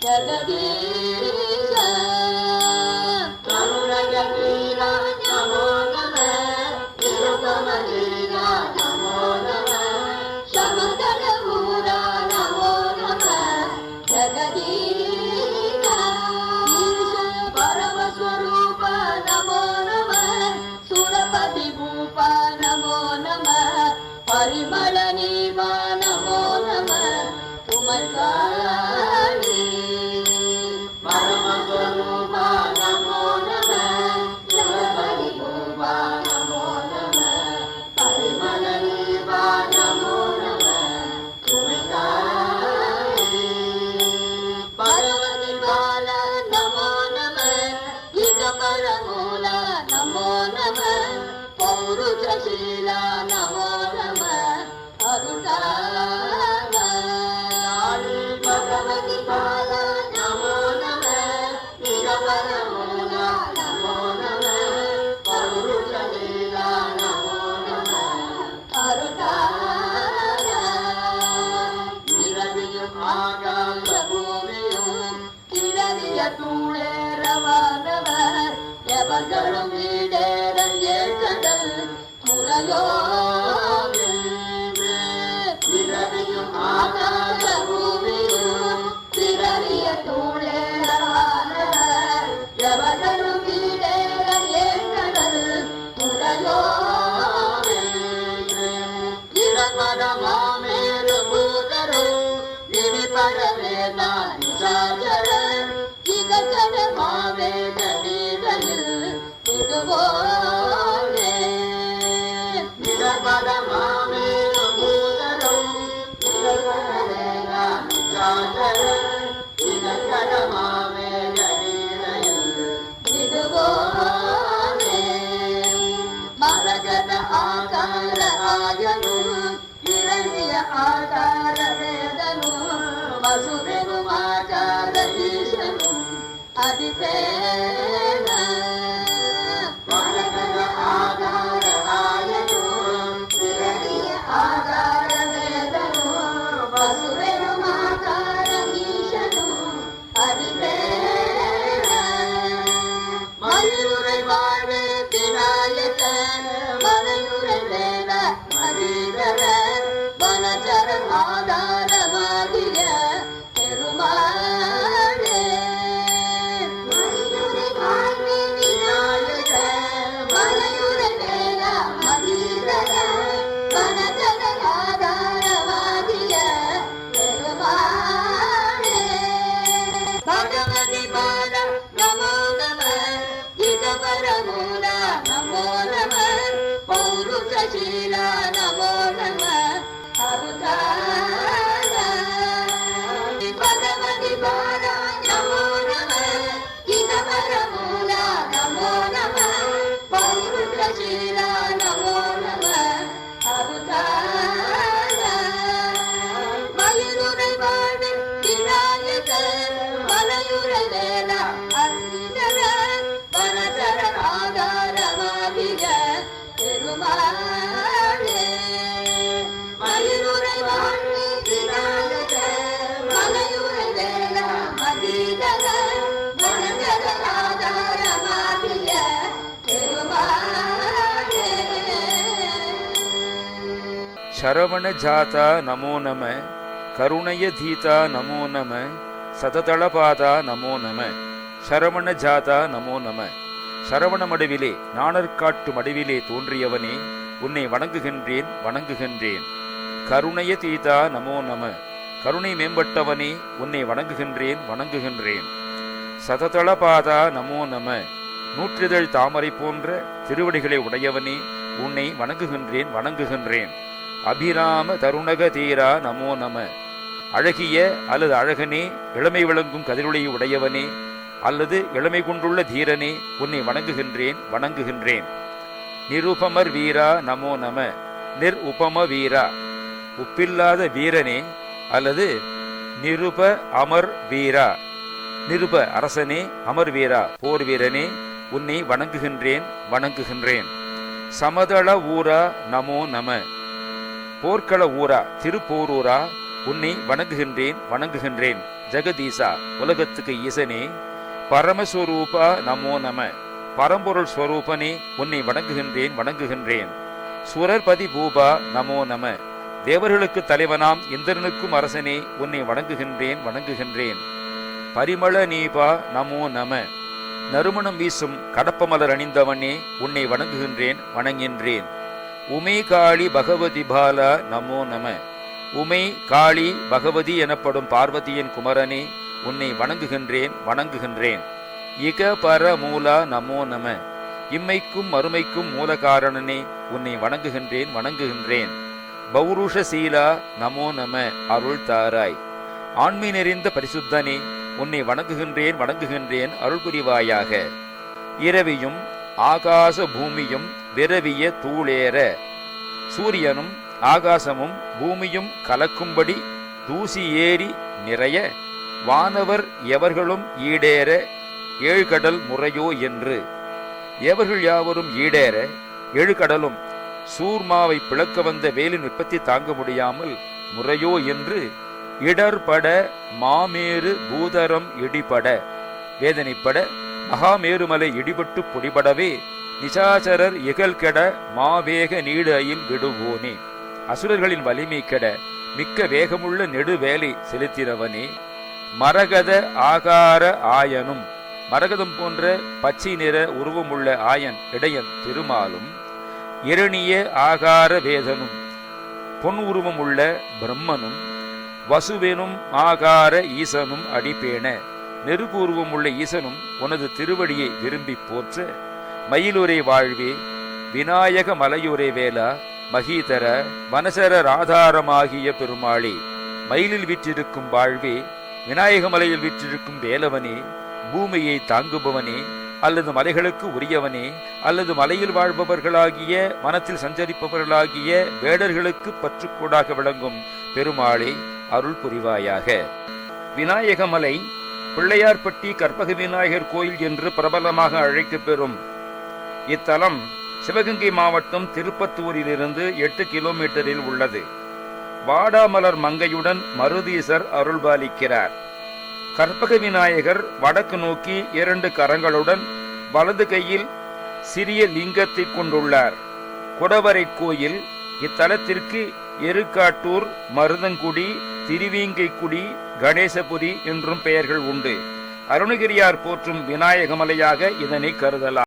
Jaga. பௌருஷீல நமோ நம அருளாள பகவதி பால நமோ நம இகபரமூல நமோ நம பௌருஷீல நமோ நம அருளாள இரவியும் ஆகாய பூமியும் கிளறிய தூளேரவானவர் எவர்களும் வீடேறங்கே இனி பரவேத நிஜாஜர இகச்சட மாவேத வீரையில் வசுதனும் ஆகார ஈசனும் அதிபேன ಶರವಣ ಜಾತಾ ನಮೋ ನಮ ಕರುಣಯ ಧೀತಾ ನಮೋ ನಮ ಸತತಳಪಾದ ನಮೋ ನಮ ಶರವಣ ಜಾತಾ ನಮೋ ನಮ சரவண மடுவிலே நாணற்காட்டு மடுவிலே தோன்றியவனே உன்னை வணங்குகின்றேன் வணங்குகின்றேன். கருணைய தீதா நமோ நம. கருணை மேம்பட்டவனே உன்னை வணங்குகின்றேன் வணங்குகின்றேன். சததளபாதா நமோ நம. நூற்றிதழ் தாமரை போன்ற திருவடிகளை உடையவனே உன்னை வணங்குகின்றேன் வணங்குகின்றேன். அபிராம தருணக தீரா நமோ நம. அழகிய அல்லது அழகனே இளமை விளங்கும் கதிரொளியை உடையவனே அல்லது இளமை கொண்டுள்ள தீரனே உன்னை வணங்குகின்றேன் வணங்குகின்றேன். நிருபமர் வீரா நமோ நம. நிர் உபம வீரா. உப்பில்லாத வீரனே அல்லது நிருப அமர் வீரா. நிருப அரசனே அமர் வீரா. போர் வீரனே உன்னை வணங்குகின்றேன் வணங்குகின்றேன். சமதள ஊரா நமோ நம. போர்க்கள ஊரா திருப்போரூரா. உன்னை வணங்குகின்றேன் வணங்குகின்றேன். ஜெகதீசா உலகத்துக்கு ஈசனே. பரமஸ்வரூபா நமோ நம. பரம்பொருள் ஸ்வரூபனே உன்னை வணங்குகின்றேன் வணங்குகின்றேன். சுரர்பதி பூபா நமோ நம. தேவர்களுக்கு தலைவனாம் இந்திரனுக்கும் அரசனே உன்னை வணங்குகின்றேன் வணங்குகின்றேன். பரிமள நீபா நமோ நம. நறுமணம் வீசும் கடப்பமலர் அணிந்தவனே உன்னை வணங்குகின்றேன் வணங்கின்றேன் உமை காளி பகவதி பாலா நமோ நம. உமை காளி பகவதி எனப்படும் பார்வதியின் குமரனே உன்னை வணங்குகின்றேன் வணங்குகின்றேன். இக பர மூலா நமோ நம. இம்மைக்கும் மறுமைக்கும் மூல காரணனே உன்னை வணங்குகின்றேன் வணங்குகின்றேன். பௌருஷ சீலா நமோ நம அருள் தாராய். ஆண்மை நிறைந்த பரிசுத்தனே உன்னை வணங்குகின்றேன் வணங்குகின்றேன் அருள் புரிவாயாக இரவியும் ஆகாச பூமியும் விரவிய தூளேற. சூரியனும் ஆகாசமும் பூமியும் கலக்கும்படி தூசி ஏறி நிறைய. வானவர் எவர்களும் ஈடேற ஏழ்கடல் முறையோ என்று. எவர்கள் யாவரும் ஈடேற எழுகடலும் சூர்மாவை பிளக்க வந்த வேலின் வெப்பத்தை தாங்க முடியாமல் முறையோ என்று இடர்பட மாமேறு பூதரம் இடிபட. வேதனைப்பட மகாமேருமலை இடிபட்டு பொடிபடவே நிசாசரர் இகழ்கெட மாவேக நீடு அயில் விடுவோனே. அசுரர்களின் வலிமை கெட மிக்க வேகமுள்ள நெடுவேலை செலுத்தினவனே. மரகத ஆகார ஆயனும் மரகதம் போன்ற பச்சை நிற உருவமுள்ள ஆயன் இடையன் திருமாலும் இரணிய ஆகார வேதனும் பொன் உருவமுள்ள பிரம்மனும் வசுவெனும் ஆகார ஈசனும் அடிப்பேன. நெருப்பூர்வமுள்ள ஈசனும் உனது திருவடியை விரும்பி போற்ற. மயிலுரை வாழ்வே விநாயக மலையுரை வேலா மகீதர வனசர ராதாரமாகிய பெருமாளே மயிலில் விற்றிருக்கும் வாழ்வே விநாயக மலையில் விற்றிருக்கும் வேலவனே பூமியை தாங்குபவனே அல்லது மலைகளுக்கு உரியவனே அல்லது மலையில் வாழ்பவர்களாகிய மனத்தில் சஞ்சரிப்பவர்களாகிய வேடர்களுக்கு பற்றுக்கூடாக விளங்கும் பெருமாளே அருள் புரிவாயாக. விநாயகமலை பிள்ளையார்பட்டி கற்பக விநாயகர் கோயில் என்று பிரபலமாக அழைக்கப்பெறும் இத்தலம் சிவகங்கை மாவட்டம் திருப்பத்தூரிலிருந்து எட்டு கிலோமீட்டரில் உள்ளது. வாடாமலர் மங்கையுடன் மருதீசர் அருள்பாலிக்கிறார். கற்பக விநாயகர் வடக்கு நோக்கி இரண்டு கரங்களுடன் வலது கையில் சிறிய லிங்கத்தை கொண்டுள்ளார். குடவரை கோயில் இத்தலத்திற்கு எருக்காட்டூர் மருதங்குடி திருவீங்கைக்குடி கணேசபுரி என்றும் பெயர்கள் உண்டு. அருணகிரியார் போற்றும் விநாயகமலையாக இதனை கருதலாம்.